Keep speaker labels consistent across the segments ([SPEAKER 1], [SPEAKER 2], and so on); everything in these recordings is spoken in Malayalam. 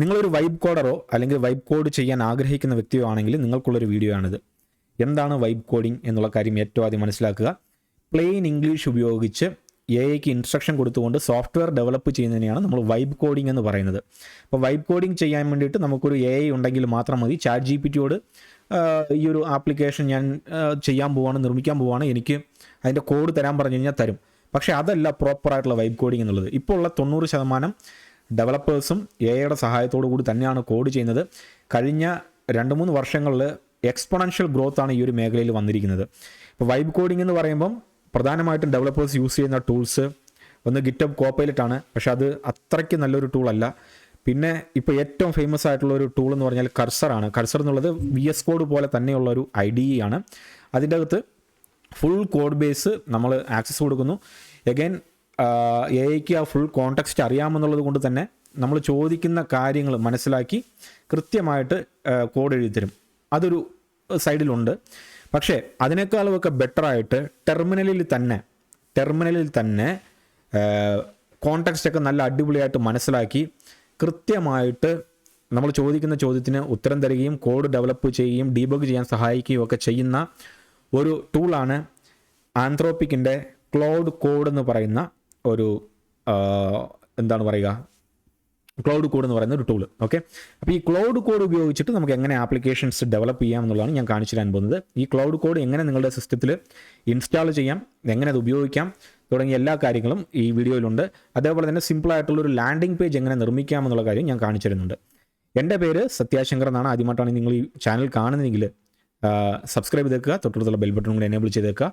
[SPEAKER 1] നിങ്ങളൊരു വൈബ് കോഡറോ അല്ലെങ്കിൽ വൈബ് കോഡ് ചെയ്യാൻ ആഗ്രഹിക്കുന്ന വ്യക്തിയോ ആണെങ്കിൽ നിങ്ങൾക്കുള്ളൊരു വീഡിയോ ആണിത്. എന്താണ് വൈബ് കോഡിംഗ് എന്നുള്ള കാര്യം ഏറ്റവും ആദ്യം മനസ്സിലാക്കുക. പ്ലെയിൻ ഇംഗ്ലീഷ് ഉപയോഗിച്ച് എ ഐക്ക് ഇൻസ്ട്രക്ഷൻ കൊടുത്തുകൊണ്ട് സോഫ്റ്റ്വെയർ ഡെവലപ്പ് ചെയ്യുന്നതിനെയാണ് നമ്മൾ വൈബ് കോഡിംഗ് എന്ന് പറയുന്നത്. അപ്പോൾ വൈബ് കോഡിംഗ് ചെയ്യാൻ വേണ്ടിയിട്ട് നമുക്കൊരു എ ഐ ഉണ്ടെങ്കിൽ മാത്രം മതി. ചാറ്റ് ജി പി ടിയോട് ഈ ഒരു ആപ്ലിക്കേഷൻ ഞാൻ ചെയ്യാൻ പോവാണ് നിർമ്മിക്കാൻ പോവാണ് എനിക്ക് അതിന്റെ കോഡ് തരാൻ പറഞ്ഞു കഴിഞ്ഞാൽ തരും. പക്ഷേ അതല്ല പ്രോപ്പറായിട്ടുള്ള വൈബ് കോഡിംഗ് എന്നുള്ളത്. ഇപ്പോൾ ഉള്ള തൊണ്ണൂറ് ശതമാനം ഡെവലപ്പേഴ്സും എ ഐയുടെ സഹായത്തോടു കൂടി തന്നെയാണ് കോഡ് ചെയ്യുന്നത്. കഴിഞ്ഞ രണ്ട് മൂന്ന് വർഷങ്ങളിൽ എക്സ്പൊണൻഷ്യൽ ഗ്രോത്ത് ആണ് ഈ ഒരു മേഖലയിൽ വന്നിരിക്കുന്നത്. ഇപ്പോൾ വൈബ് കോഡിംഗ് എന്ന് പറയുമ്പം പ്രധാനമായിട്ടും ഡെവലപ്പേഴ്സ് യൂസ് ചെയ്യുന്ന ടൂൾസ് ഒന്ന് ഗിറ്റബ് കോപ്പൈലറ്റ് ആണ്. പക്ഷെ അത് അത്രയ്ക്ക് നല്ലൊരു ടൂളല്ല. പിന്നെ ഇപ്പോൾ ഏറ്റവും ഫേമസ് ആയിട്ടുള്ള ഒരു ടൂൾ എന്ന് പറഞ്ഞാൽ കർസറാണ് കർസർ എന്നുള്ളത് വി എസ് കോഡ് പോലെ തന്നെയുള്ള ഒരു ഐ ഡി ആണ്. അതിന്റെ അകത്ത് ഫുൾ കോഡ് ബേസ് നമ്മൾ ആക്സസ് കൊടുക്കുന്നു. എഗൈൻ എ ഐക്ക് ആ ഫുൾ കോണ്ടെക്സ്റ്റ് അറിയാമെന്നുള്ളത് കൊണ്ട് തന്നെ നമ്മൾ ചോദിക്കുന്ന കാര്യങ്ങൾ മനസ്സിലാക്കി കൃത്യമായിട്ട് കോഡ് എഴുതി തരും. അതൊരു സൈഡിലുണ്ട് പക്ഷേ അതിനേക്കാളുമൊക്കെ ബെറ്ററായിട്ട് ടെർമിനലിൽ തന്നെ ടെർമിനലിൽ തന്നെ കോണ്ടെക്സ്റ്റ് ഒക്കെ നല്ല അടിപൊളിയായിട്ട് മനസ്സിലാക്കി കൃത്യമായിട്ട് നമ്മൾ ചോദിക്കുന്ന ചോദ്യത്തിന് ഉത്തരം തരികയും കോഡ് ഡെവലപ്പ് ചെയ്യുകയും ഡീബഗ് ചെയ്യാൻ സഹായിക്കുകയും ഒക്കെ ചെയ്യുന്ന ഒരു ടൂളാണ് ആന്ത്രോപ്പിക്കിന്റെ ക്ലൗഡ് കോഡ് എന്ന് പറയുന്ന ഒരു എന്താണ് പറയുക? ക്ലൗഡ് കോഡ് എന്ന് പറയുന്ന ഒരു ടൂൾ ഓക്കെ അപ്പോൾ ഈ ക്ലൗഡ് കോഡ് ഉപയോഗിച്ചിട്ട് നമുക്ക് എങ്ങനെ ആപ്ലിക്കേഷൻസ് ഡെവലപ്പ് ചെയ്യാം എന്നുള്ളതാണ് ഞാൻ കാണിച്ചു തരാൻ പോകുന്നത്. ഈ ക്ലൗഡ് കോഡ് എങ്ങനെ നിങ്ങളുടെ സിസ്റ്റത്തിൽ ഇൻസ്റ്റാൾ ചെയ്യാം എങ്ങനെ അത് ഉപയോഗിക്കാം തുടങ്ങിയ എല്ലാ കാര്യങ്ങളും ഈ വീഡിയോയിലുണ്ട്. അതേപോലെ തന്നെ സിമ്പിൾ ആയിട്ടുള്ള ഒരു ലാൻഡിംഗ് പേജ് എങ്ങനെ നിർമ്മിക്കാം എന്നുള്ള കാര്യം ഞാൻ കാണിച്ചു തരുന്നുണ്ട്. എന്റെ പേര് സത്യാശങ്കർ എന്നാണ്. ആദ്യമായിട്ടാണ് നിങ്ങൾ ഈ ചാനൽ കാണുന്നതെങ്കിൽ സബ്സ്ക്രൈബ് ചെയ്തേക്കുക. തൊട്ടടുത്തുള്ള ബെൽ ബട്ടൺ കൂടി എനേബിൾ ചെയ്തേക്കുക.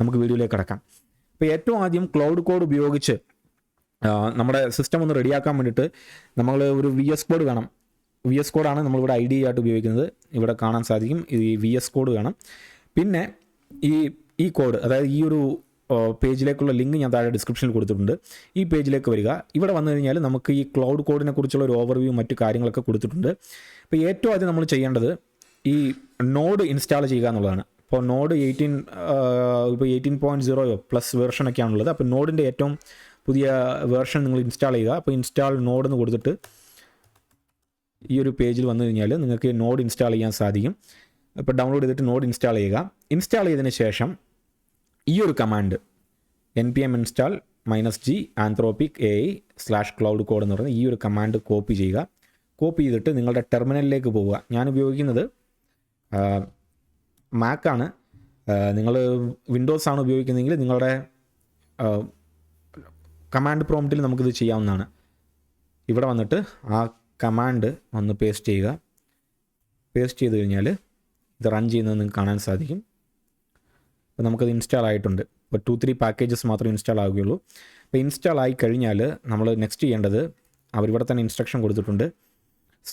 [SPEAKER 1] നമുക്ക് വീഡിയോയിലേക്ക് കടക്കാം. അപ്പോൾ ഏറ്റവും ആദ്യം ക്ലൗഡ് കോഡ് ഉപയോഗിച്ച് നമ്മുടെ സിസ്റ്റം ഒന്ന് റെഡിയാക്കാൻ വേണ്ടിയിട്ട് നമ്മൾ ഒരു വി എസ് കോഡ് വേണം. വി എസ് കോഡാണ് നമ്മളിവിടെ ഐ ഡി ആയിട്ട് ഉപയോഗിക്കുന്നത്. ഇവിടെ കാണാൻ സാധിക്കും. ഈ വി എസ് കോഡ് വേണം. പിന്നെ ഈ ഈ കോഡ് അതായത് ഈ ഒരു പേജിലേക്കുള്ള ലിങ്ക് ഞാൻ താഴെ ഡിസ്ക്രിപ്ഷനിൽ കൊടുത്തിട്ടുണ്ട്. ഈ പേജിലേക്ക് വരിക. ഇവിടെ വന്നു കഴിഞ്ഞാൽ നമുക്ക് ഈ ക്ലൗഡ് കോഡിനെ കുറിച്ചുള്ള ഒരു ഓവർവ്യൂ മറ്റു കാര്യങ്ങളൊക്കെ കൊടുത്തിട്ടുണ്ട്. അപ്പോൾ ഏറ്റവും ആദ്യം നമ്മൾ ചെയ്യേണ്ടത് ഈ നോഡ് ഇൻസ്റ്റാൾ ചെയ്യുക എന്നുള്ളതാണ്. ഇപ്പോൾ നോഡ് എയ്റ്റീൻ ഇപ്പോൾ എയ്റ്റീൻ പോയിന്റ് സീറോയോ പ്ലസ് വേർഷനൊക്കെയാണുള്ളത് അപ്പോൾ നോഡിന്റെ ഏറ്റവും പുതിയ വേർഷൻ നിങ്ങൾ ഇൻസ്റ്റാൾ ചെയ്യുക. അപ്പോൾ ഇൻസ്റ്റാൾ നോഡ് എന്ന് കൊടുത്തിട്ട് ഈ ഒരു പേജിൽ വന്നു കഴിഞ്ഞാൽ നിങ്ങൾക്ക് നോഡ് ഇൻസ്റ്റാൾ ചെയ്യാൻ സാധിക്കും. അപ്പോൾ ഡൗൺലോഡ് ചെയ്തിട്ട് നോഡ് ഇൻസ്റ്റാൾ ചെയ്യുക. ഇൻസ്റ്റാൾ ചെയ്തതിന് ശേഷം ഈ ഒരു command N P M install minus G Anthropic A I slash Claude code എന്ന് പറയുന്നത് ഈ ഒരു കമാൻഡ് കോപ്പി ചെയ്യുക. കോപ്പി ചെയ്തിട്ട് നിങ്ങളുടെ ടെർമിനലിലേക്ക് പോവുക. ഞാൻ ഉപയോഗിക്കുന്നത് മാക്കാണ് നിങ്ങൾ വിൻഡോസ് ആണ് ഉപയോഗിക്കുന്നതെങ്കിൽ നിങ്ങളുടെ കമാൻഡ് പ്രോംപ്റ്റിൽ നമുക്കിത് ചെയ്യാവുന്നതാണ്. ഇവിടെ വന്നിട്ട് ആ കമാൻഡ് ഒന്ന് പേസ്റ്റ് ചെയ്യുക. പേസ്റ്റ് ചെയ്ത് കഴിഞ്ഞാൽ ഇത് റൺ ചെയ്യുന്നത് നിങ്ങൾക്ക് കാണാൻ സാധിക്കും. അപ്പോൾ നമുക്കത് ഇൻസ്റ്റാൾ ആയിട്ടുണ്ട്. ഇപ്പോൾ ടു ത്രീ പാക്കേജസ് മാത്രമേ ഇൻസ്റ്റാൾ ആവുകയുള്ളൂ. അപ്പോൾ ഇൻസ്റ്റാൾ ആയി കഴിഞ്ഞാൽ നമ്മൾ നെക്സ്റ്റ് ചെയ്യേണ്ടത് അവരിവിടെ തന്നെ ഇൻസ്ട്രക്ഷൻ കൊടുത്തിട്ടുണ്ട്.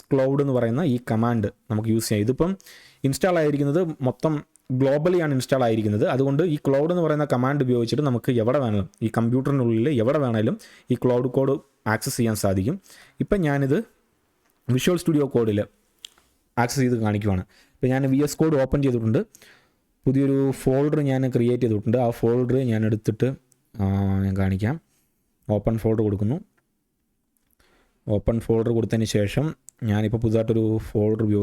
[SPEAKER 1] ക്ലൗഡ് എന്ന് പറയുന്ന ഈ കമാൻഡ് നമുക്ക് യൂസ് ചെയ്യാം. ഇതിപ്പം ഇൻസ്റ്റാൾ ആയിരിക്കുന്നത് മൊത്തം ഗ്ലോബലി ആണ് ഇൻസ്റ്റാൾ ആയിരിക്കുന്നത്. അതുകൊണ്ട് ഈ ക്ലൗഡ് എന്ന് പറയുന്ന കമാൻഡ് ഉപയോഗിച്ചിട്ട് നമുക്ക് എവിടെ വേണമെങ്കിലും ഈ കമ്പ്യൂട്ടറിനുള്ളിൽ എവിടെ വേണമെങ്കിലും ഈ ക്ലൗഡ് കോഡ് ആക്സസ് ചെയ്യാൻ സാധിക്കും. ഇപ്പം ഞാനിത് വിഷ്വൽ സ്റ്റുഡിയോ കോഡിൽ ആക്സസ് ചെയ്ത് കാണിക്കുവാണ്. ഇപ്പോൾ ഞാൻ വി എസ് കോഡ് ഓപ്പൺ ചെയ്തിട്ടുണ്ട്. പുതിയൊരു ഫോൾഡർ ഞാൻ ക്രിയേറ്റ് ചെയ്തിട്ടുണ്ട്. ആ ഫോൾഡർ ഞാൻ എടുത്തിട്ട് ഞാൻ കാണിക്കാം. ഓപ്പൺ ഫോൾഡർ കൊടുക്കുന്നു. ഓപ്പൺ ഫോൾഡർ കൊടുത്തതിന് ശേഷം ഞാനിപ്പോൾ പുതുതായിട്ടൊരു ഫോൾഡർ വ്യൂ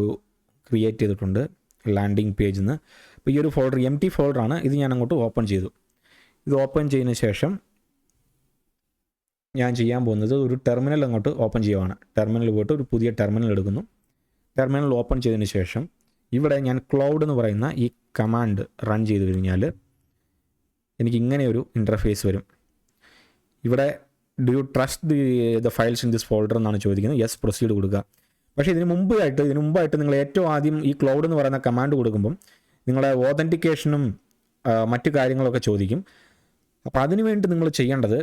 [SPEAKER 1] ക്രിയേറ്റ് ചെയ്തിട്ടുണ്ട് ലാൻഡിങ് പേജിൽ നിന്ന് അപ്പോൾ ഈ ഒരു ഫോൾഡർ എം ടി ഫോൾഡറാണ് ഇത് ഞാൻ അങ്ങോട്ട് ഓപ്പൺ ചെയ്തു. ഇത് ഓപ്പൺ ചെയ്തതിന് ശേഷം ഞാൻ ചെയ്യാൻ പോകുന്നത് ഒരു ടെർമിനൽ അങ്ങോട്ട് ഓപ്പൺ ചെയ്യുവാണ്. ടെർമിനൽ പോയിട്ട് ഒരു പുതിയ ടെർമിനൽ എടുക്കുന്നു. ടെർമിനൽ ഓപ്പൺ ചെയ്തതിന് ശേഷം ഇവിടെ ഞാൻ ക്ലൗഡ് എന്ന് പറയുന്ന ഈ കമാൻഡ് റൺ ചെയ്ത് കഴിഞ്ഞാൽ എനിക്ക് ഇങ്ങനെ ഒരു ഇന്റർഫേസ് വരും. ഇവിടെ do you trust the the files in this folder എന്നാണ് ചോദിക്കുന്നത്. യെസ് പ്രൊസീഡ് കൊടുക്കുക. പക്ഷേ ഇതിന് മുമ്പായിട്ട് ഇതിന് മുമ്പായിട്ട് നിങ്ങൾ ഏറ്റവും ആദ്യം ഈ ക്ലൗഡ് എന്ന് പറയുന്ന കമാൻഡ് കൊടുക്കുമ്പം നിങ്ങളുടെ ഓതന്റിക്കേഷനും മറ്റു കാര്യങ്ങളൊക്കെ ചോദിക്കും. അപ്പോൾ അതിനു വേണ്ടി നിങ്ങൾ ചെയ്യേണ്ടത്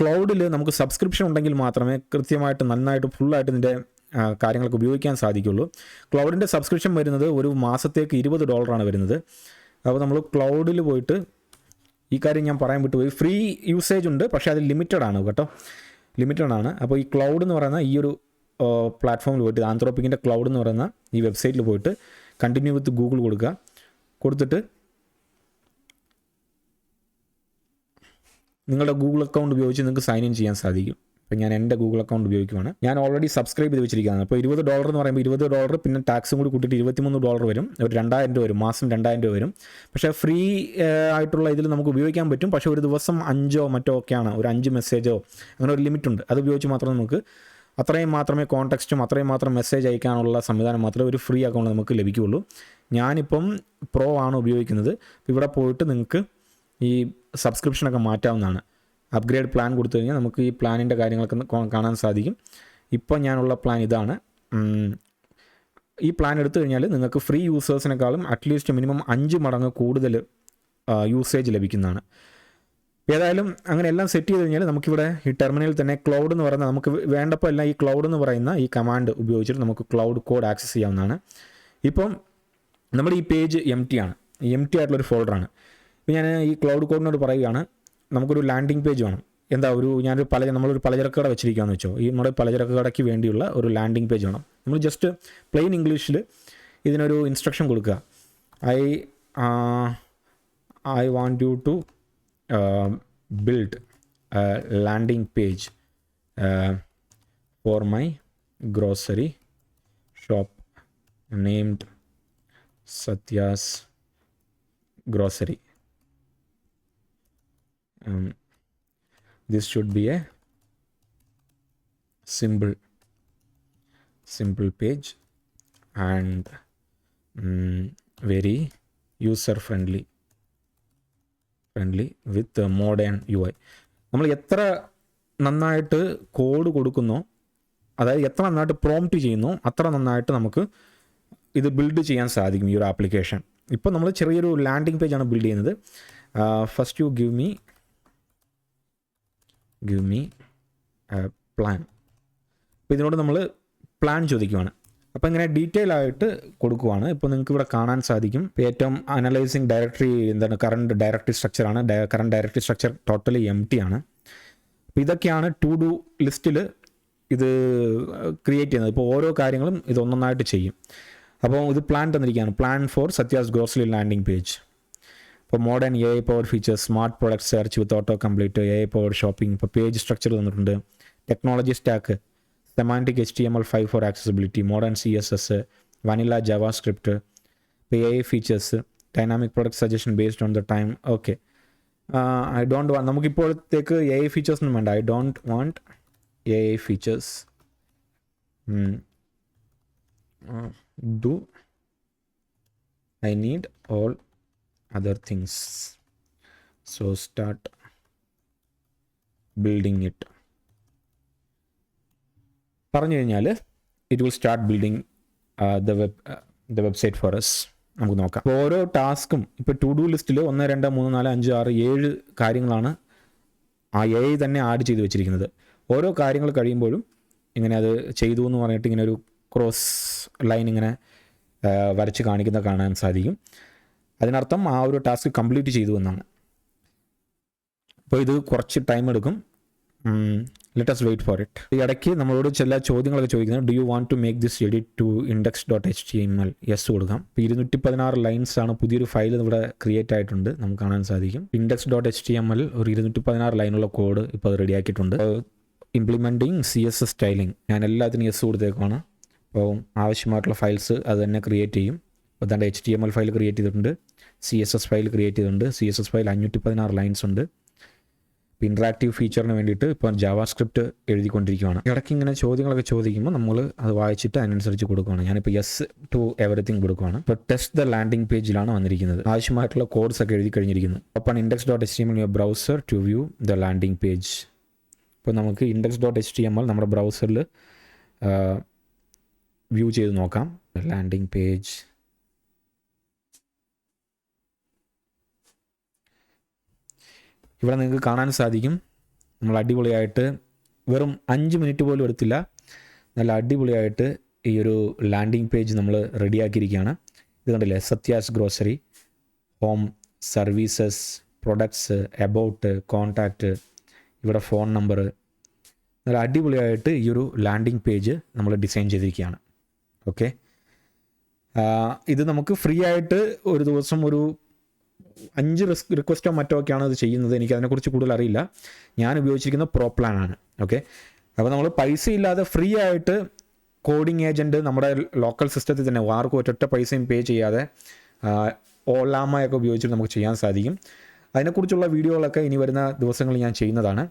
[SPEAKER 1] ക്ലൗഡിൽ നമുക്ക് സബ്സ്ക്രിപ്ഷൻ ഉണ്ടെങ്കിൽ മാത്രമേ കൃത്യമായിട്ട് നന്നായിട്ട് ഫുള്ളായിട്ട് ഇതിന്റെ കാര്യങ്ങൾക്ക് ഉപയോഗിക്കാൻ സാധിക്കുള്ളൂ. ക്ലൗഡിന്റെ സബ്സ്ക്രിപ്ഷൻ വരുന്നത് ഒരു മാസത്തേക്ക് ഇരുപത് ഡോളറാണ് വരുന്നത്. അപ്പോൾ നമ്മൾ ക്ലൗഡിൽ പോയിട്ട് ഈ കാര്യം ഞാൻ പറയാൻ വിട്ടുപോയി. ഫ്രീ യൂസേജ് ഉണ്ട് പക്ഷേ അത് ലിമിറ്റഡ് ആണ് കേട്ടോ. ലിമിറ്റഡ് ആണ്. അപ്പോൾ ഈ ക്ലൗഡ് എന്ന് പറയുന്ന ഈ ഒരു പ്ലാറ്റ്ഫോമിൽ പോയിട്ട് ആന്ത്രോപ്പിക്കിന്റെ ക്ലൗഡ് എന്ന് പറയുന്ന ഈ വെബ്സൈറ്റിൽ പോയിട്ട് കണ്ടിന്യൂ വിത്ത് ഗൂഗിൾ കൊടുക്കുക. കൊടുത്തിട്ട് നിങ്ങളുടെ ഗൂഗിൾ അക്കൗണ്ട് ഉപയോഗിച്ച് നിങ്ങൾക്ക് സൈൻ ഇൻ ചെയ്യാൻ സാധിക്കും. അപ്പോൾ ഞാൻ എന്റെ ഗൂഗിൾ അക്കൗണ്ട് ഉപയോഗിക്കുവാണ്. ഞാൻ ഓൾറെഡി സബ്സ്ക്രൈബ് ചെയ്ത് വെച്ചിരിക്കുകയാണ്. അപ്പോൾ ഇരുപത് ഡോളർ എന്ന് പറയുമ്പോൾ ഇരുപത് ഡോളർ പിന്നെ ടാക്സും കൂടി കൂട്ടിയിട്ട് ഇരുപത്തിമൂന്ന് ഡോളർ വരും. ഒരു രണ്ടായിരം രൂപ വരും. മാസം രണ്ടായിരം രൂപ വരും. പക്ഷേ ഫ്രീ ആയിട്ടുള്ള ഇതിൽ നമുക്ക് ഉപയോഗിക്കാൻ പറ്റും. പക്ഷേ ഒരു ദിവസം അഞ്ചോ മറ്റോ ഒക്കെയാണ്. ഒരു അഞ്ച് മെസ്സേജോ അങ്ങനെ ഒരു ലിമിറ്റുണ്ട് അത് ഉപയോഗിച്ച് മാത്രമേ നമുക്ക് അത്രയും മാത്രമേ കോൺടാക്സ്റ്റും അത്രയും മാത്രം മെസ്സേജ് അയക്കാനുള്ള സംവിധാനം മാത്രമേ ഒരു ഫ്രീ അക്കൗണ്ട് നമുക്ക് ലഭിക്കുകയുള്ളൂ. ഞാനിപ്പം പ്രോ ആണ് ഉപയോഗിക്കുന്നത്. ഇവിടെ പോയിട്ട് നിങ്ങൾക്ക് ഈ സബ്സ്ക്രിപ്ഷനൊക്കെ മാറ്റാവുന്നതാണ്. അപ്ഗ്രേഡ് പ്ലാൻ കൊടുത്തു കഴിഞ്ഞാൽ നമുക്ക് ഈ പ്ലാനിന്റെ കാര്യങ്ങളൊക്കെ കാണാൻ സാധിക്കും. ഇപ്പോൾ ഞാനുള്ള പ്ലാൻ ഇതാണ്. ഈ പ്ലാൻ എടുത്തു കഴിഞ്ഞാൽ നിങ്ങൾക്ക് ഫ്രീ യൂസേഴ്സിനേക്കാളും അറ്റ്ലീസ്റ്റ് മിനിമം അഞ്ച് മടങ്ങ് കൂടുതൽ യൂസേജ് ലഭിക്കുന്നതാണ്. ഏതായാലും അങ്ങനെ എല്ലാം സെറ്റ് ചെയ്ത് കഴിഞ്ഞാൽ നമുക്കിവിടെ ഈ ടെർമിനലിൽ തന്നെ ക്ലൗഡ് എന്ന് പറയുന്ന നമുക്ക് വേണ്ടപ്പോൾ എല്ലാം ഈ ക്ലൗഡ് എന്ന് പറയുന്ന ഈ കമാൻഡ് ഉപയോഗിച്ചിട്ട് നമുക്ക് ക്ലൗഡ് കോഡ് ആക്സസ് ചെയ്യാവുന്നതാണ്. ഇപ്പം നമ്മുടെ ഈ പേജ് എം ടി ആണ് എം ടി ആയിട്ടുള്ളൊരു ഫോൾഡറാണ് ഇപ്പോൾ ഞാൻ ഈ ക്ലൗഡ് കോഡിനോട് പറയുകയാണ്. നമുക്കൊരു ലാൻഡിംഗ് പേജ് വേണം. എന്താ ഒരു ഞാനൊരു പല നമ്മളൊരു പലചരക്ക് കട വെച്ചിരിക്കുകയെന്ന് വെച്ചോ. ഈ നമ്മുടെ പലചരക്ക് കടയ്ക്ക് വേണ്ടിയുള്ള ഒരു ലാൻഡിംഗ് പേജ് വേണം. നമ്മൾ ജസ്റ്റ് പ്ലെയിൻ ഇംഗ്ലീഷിൽ ഇതിനൊരു ഇൻസ്ട്രക്ഷൻ കൊടുക്കുക. I I want you to build landing page for my grocery shop named Satya's Grocery. Um, this should be a simple simple page and um, very user friendly friendly with modern modern UI. നമ്മൾ എത്ര നന്നായിട്ട് കോഡ് കൊടുക്കുന്നോ അതായത് എത്ര നന്നായിട്ട് പ്രോംപ്റ്റ് ചെയ്യുന്നു അത്ര നന്നായിട്ട് നമുക്ക് ഇത് ബിൽഡ് ചെയ്യാൻ സാധിക്കും ഈ ഒരു ആപ്ലിക്കേഷൻ ഇപ്പോൾ നമ്മൾ ചെറിയൊരു ലാൻഡിംഗ് പേജാണ് ബിൽഡ് ചെയ്യുന്നത് first you give me give me plan അപ്പോൾ ഇതിനോട് നമ്മൾ പ്ലാൻ ചോദിക്കുവാണ്. അപ്പോൾ ഇങ്ങനെ ഡീറ്റെയിൽ ആയിട്ട് കൊടുക്കുവാണ്. ഇപ്പോൾ നിങ്ങൾക്ക് ഇവിടെ കാണാൻ സാധിക്കും. ഏറ്റവും അനലൈസിങ് ഡയറക്ടറി എന്താണ്? Current directory സ്ട്രക്ചറാണ് current directory structure totally empty ആണ്. അപ്പോൾ ഇതൊക്കെയാണ് ടു ഡു ലിസ്റ്റിൽ ഇത് ക്രിയേറ്റ് ചെയ്യുന്നത്. ഇപ്പോൾ ഓരോ കാര്യങ്ങളും ഇതൊന്നൊന്നായിട്ട് ചെയ്യും. അപ്പോൾ ഇത് പ്ലാൻ തന്നിരിക്കുകയാണ്. Plan for Satya's grocery landing page ഇപ്പോൾ modern A I power features smart product search with auto complete A I power shopping ഇപ്പോൾ പേജ് സ്ട്രക്ചർ തന്നിട്ടുണ്ട് technology stack semantic H T M L five for accessibility modern C S S vanilla JavaScript ഇപ്പോൾ A I features dynamic product suggestion based on the time okay I don't want നമുക്കിപ്പോഴത്തേക്ക് A I features ഒന്നും വേണ്ട. I don't want A I features do I need all other things. So start building it. പറഞ്ഞു കഴിഞ്ഞാൽ it will start building the web the website for S നമുക്ക് നോക്കാം. അപ്പോൾ ഓരോ ടാസ്കും ഇപ്പോൾ ടു ഡു ലിസ്റ്റിൽ ഒന്ന് രണ്ട് മൂന്ന് നാല് അഞ്ച് ആറ് ഏഴ് കാര്യങ്ങളാണ് ആ എ തന്നെ ആഡ് ചെയ്ത് വെച്ചിരിക്കുന്നത്. ഓരോ കാര്യങ്ങൾ കഴിയുമ്പോഴും ഇങ്ങനെ അത് ചെയ്തു എന്ന് പറഞ്ഞിട്ട് ഇങ്ങനെ ഒരു ക്രോസ് ലൈൻ ഇങ്ങനെ വരച്ച് കാണിക്കുന്ന കാണാൻ സാധിക്കും. അതിനർത്ഥം ആ ഒരു ടാസ്ക് കംപ്ലീറ്റ് ചെയ്തു എന്നാണ്. അപ്പോൾ ഇത് കുറച്ച് ടൈം എടുക്കും. Let us wait for it ഈ ഇടയ്ക്ക് നമ്മളോട് ചില ചോദ്യങ്ങളൊക്കെ ചോദിക്കുന്നത് do you want to make this edit to index dot H T M L yes കൊടുക്കാം. ഇപ്പോൾ ഇരുന്നൂറ്റി പതിനാറ് ലൈൻസ് ആണ് പുതിയൊരു ഫയൽ ഇവിടെ ക്രിയേറ്റ് ആയിട്ടുണ്ട്. നമുക്ക് കാണാൻ സാധിക്കും. Index dot H T M L ഒരു ഇരുന്നൂറ്റി പതിനാറ് ലൈനുള്ള കോഡ് ഇപ്പോൾ അത് റെഡിയാക്കിയിട്ടുണ്ട് implementing C S S styling ഞാൻ എല്ലാത്തിനും എസ് കൊടുത്തേക്കാണ് അപ്പോൾ ആവശ്യമായിട്ടുള്ള ഫയൽസ് അത് തന്നെ ക്രിയേറ്റ് ചെയ്യും. അതാണ്ട് H T M L file create ചെയ്തിട്ടുണ്ട്. C S S file create ചെയ്തിട്ടുണ്ട്. സി എസ് എസ് ഫയൽ അഞ്ഞൂറ്റി പതിനാറ് ലൈൻസ് ഉണ്ട് ഇപ്പോൾ ഇൻട്രാക്റ്റീവ് ഫീച്ചറിന് വേണ്ടിയിട്ട് ഇപ്പോൾ ജാവാ സ്ക്രിപ്റ്റ് എഴുതിക്കൊണ്ടിരിക്കുകയാണ് ഇടയ്ക്ക് ഇങ്ങനെ ചോദ്യങ്ങളൊക്കെ ചോദിക്കുമ്പോൾ നമ്മൾ അത് വായിച്ചിട്ട് അതിനനുസരിച്ച് കൊടുക്കുകയാണ് ഞാനിപ്പോൾ യെസ് ടു എവറിത്തിങ് കൊടുക്കുകയാണ് ഇപ്പോൾ ടെസ്റ്റ് ദ ലാൻഡിംഗ് പേജിലാണ് വന്നിരിക്കുന്നത്. ആവശ്യമായിട്ടുള്ള കോഡ്സ് ഒക്കെ എഴുതി കഴിഞ്ഞിരിക്കുന്നു. Open index dot H T M L browser to view the landing page ഇപ്പോൾ നമുക്ക് index dot H T M L നമ്മുടെ ബ്രൗസറിൽ വ്യൂ ചെയ്ത് നോക്കാം. ലാൻഡിംഗ് പേജ് ഇവിടെ നിങ്ങൾക്ക് കാണാൻ സാധിക്കും. നമ്മൾ അടിപൊളിയായിട്ട് വെറും അഞ്ച് മിനിറ്റ് പോലും എടുത്തില്ല. നല്ല അടിപൊളിയായിട്ട് ഈ ഒരു ലാൻഡിങ് പേജ് നമ്മൾ റെഡിയാക്കിയിരിക്കുകയാണ്. ഇത് കണ്ടില്ലേ? Sathya's grocery home services products about contact ഇവിടെ ഫോൺ നമ്പർ നല്ല അടിപൊളിയായിട്ട് ഈ ഒരു ലാൻഡിങ് പേജ് നമ്മൾ ഡിസൈൻ ചെയ്തിരിക്കുകയാണ്. ഓക്കെ ഇത് നമുക്ക് ഫ്രീ ആയിട്ട് ഒരു ദിവസം ഒരു അഞ്ച് റിസ്ക് റിക്വസ്റ്റോ മറ്റോ ഒക്കെയാണ് അത് ചെയ്യുന്നത്. എനിക്ക് അതിനെക്കുറിച്ച് കൂടുതൽ അറിയില്ല ഞാൻ ഉപയോഗിച്ചിരിക്കുന്ന പ്രോ പ്ലാൻ ആണ്. ഓക്കെ അപ്പോൾ നമ്മൾ പൈസ ഇല്ലാതെ ഫ്രീ ആയിട്ട് കോഡിംഗ് ഏജന്റ് നമ്മുടെ ലോക്കൽ സിസ്റ്റത്തിൽ തന്നെ ആർക്കും ഒറ്റ പൈസയും പേ ചെയ്യാതെ ഓലാമയൊക്കെ ഉപയോഗിച്ചിട്ട് നമുക്ക് ചെയ്യാൻ സാധിക്കും. അതിനെക്കുറിച്ചുള്ള വീഡിയോകളൊക്കെ ഇനി വരുന്ന ദിവസങ്ങളിൽ ഞാൻ ചെയ്യുന്നതാണ്.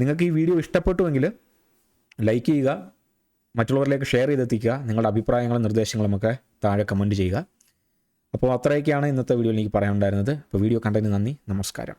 [SPEAKER 1] നിങ്ങൾക്ക് ഈ വീഡിയോ ഇഷ്ടപ്പെട്ടുവെങ്കിൽ ലൈക്ക് ചെയ്യുക മറ്റുള്ളവരിലേക്ക് ഷെയർ ചെയ്തെത്തിക്കുക നിങ്ങളുടെ അഭിപ്രായങ്ങളും നിർദ്ദേശങ്ങളും ഒക്കെ താഴെ കമന്റ് ചെയ്യുക. അപ്പോൾ അത്രയൊക്കെയാണ് ഇന്നത്തെ വീഡിയോയിൽ എനിക്ക് പറയാനുണ്ടായിരുന്നത്. അപ്പോൾ വീഡിയോ കണ്ടതിന് നന്ദി. നമസ്കാരം.